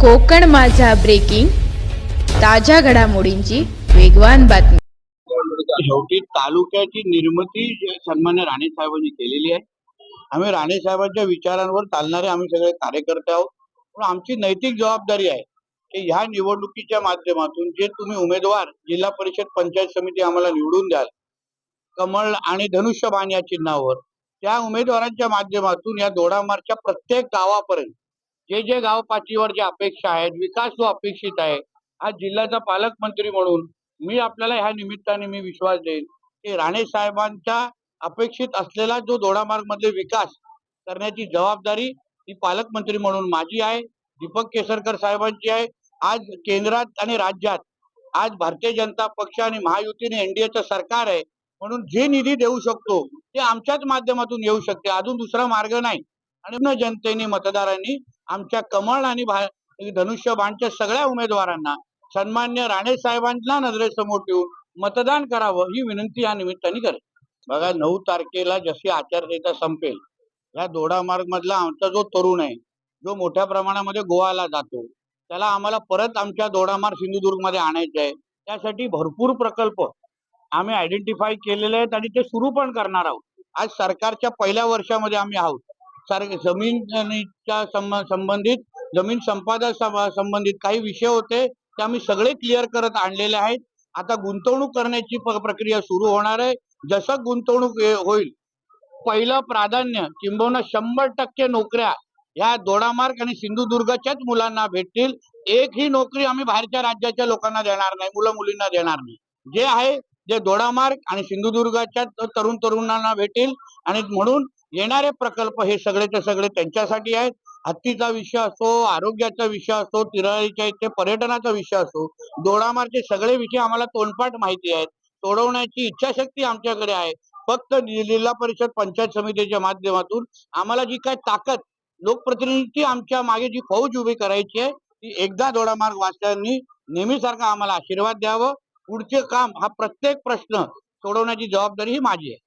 कोकण माझा ब्रेकिंग ताज्या घडामोडींची वेगवान बातमी. शेवटी तालुक्याची निर्मिती सन्मान्य राणे साहेबांनी केलेली आहे. आम्ही राणे साहेबांच्या विचारांवर चालणारे आम्ही सगळे कार्यकर्ते आहोत. पण आमची नैतिक जबाबदारी आहे की ह्या निवडणुकीच्या माध्यमातून जे तुम्ही उमेदवार जिल्हा परिषद पंचायत समिती आम्हाला निवडून द्याल कमळ आणि धनुष्यबाण या चिन्हावर त्या उमेदवारांच्या माध्यमातून या दोडामारच्या प्रत्येक गावापर्यंत जे जे गाव पातळीवर ज्या अपेक्षा आहेत विकास जो अपेक्षित आहे आज जिल्ह्याचा पालकमंत्री म्हणून मी आपल्याला ह्या निमित्ताने मी विश्वास देईन की राणे साहेबांच्या अपेक्षित असलेला जो दोडामार्ग मधले विकास करण्याची जबाबदारी ही पालकमंत्री म्हणून माझी आहे दीपक केसरकर साहेबांची आहे. आज केंद्रात आणि राज्यात आज भारतीय जनता पक्ष आणि महायुतीने एनडीएचं सरकार आहे म्हणून जे निधी देऊ शकतो ते आमच्याच माध्यमातून येऊ शकते. अजून दुसरा मार्ग नाही. आणि न जनतेने मतदारांनी आमच्या कमळ आणि भा- धनुष्यबाणच्या सगळ्या उमेदवारांना सन्मान्य राणे साहेबांना नजरेसमोर ठेवून मतदान करावं ही विनंती या निमित्ताने करेल बघा नऊ तारखेला जशी आचारसंहिता संपेल या दोडामार्ग मधला आमचा जो तरुण आहे जो मोठ्या प्रमाणामध्ये गोवाला जातो त्याला आम्हाला परत आमच्या दोडामार्ग सिंधुदुर्गमध्ये आहे. त्यासाठी भरपूर प्रकल्प आम्ही आयडेंटिफाय केलेले आहेत आणि ते सुरू पण करणार आहोत. आज सरकारच्या पहिल्या वर्षामध्ये आम्ही आहोत. सर जमीनच्या संबंधित जमीन संपादन संबंधित काही विषय होते ते आम्ही सगळे क्लिअर करत आणलेले आहेत. आता गुंतवणूक करण्याची प्रक्रिया सुरू होणार आहे. जसं गुंतवणूक होईल पहिलं प्राधान्य किंबहुना शंभर टक्के नोकऱ्या ह्या दोडामार्ग आणि सिंधुदुर्गच्याच मुलांना भेटतील. एक ही नोकरी आम्ही बाहेरच्या राज्याच्या लोकांना देणार नाही मुलं मुलींना देणार नाही. जे आहे जे दोडामार्ग आणि सिंधुदुर्गाच्या तरुण तरुणांना भेटेल आणि म्हणून येणारे प्रकल्प हे सगळेचे सगळे त्यांच्यासाठी आहेत. हत्तीचा विषय असो आरोग्याचा विषय असो तिराळीच्या इथे पर्यटनाचा विषय असो दोडामारचे सगळे विषय आम्हाला तोंडपाठ माहिती आहेत. सोडवण्याची इच्छाशक्ती आमच्याकडे आहे. फक्त जिल्हा परिषद पंचायत समितीच्या माध्यमातून आम्हाला जी काय ताकद लोकप्रतिनिधी आमच्या मागे जी फौज उभी करायची आहे ती एकदा दोडामार्ग वाचल्यांनी नेहमीसारखा आम्हाला आशीर्वाद द्यावं. पुढचे काम हा प्रत्येक प्रश्न सोडवण्याची जबाबदारी ही माझी आहे.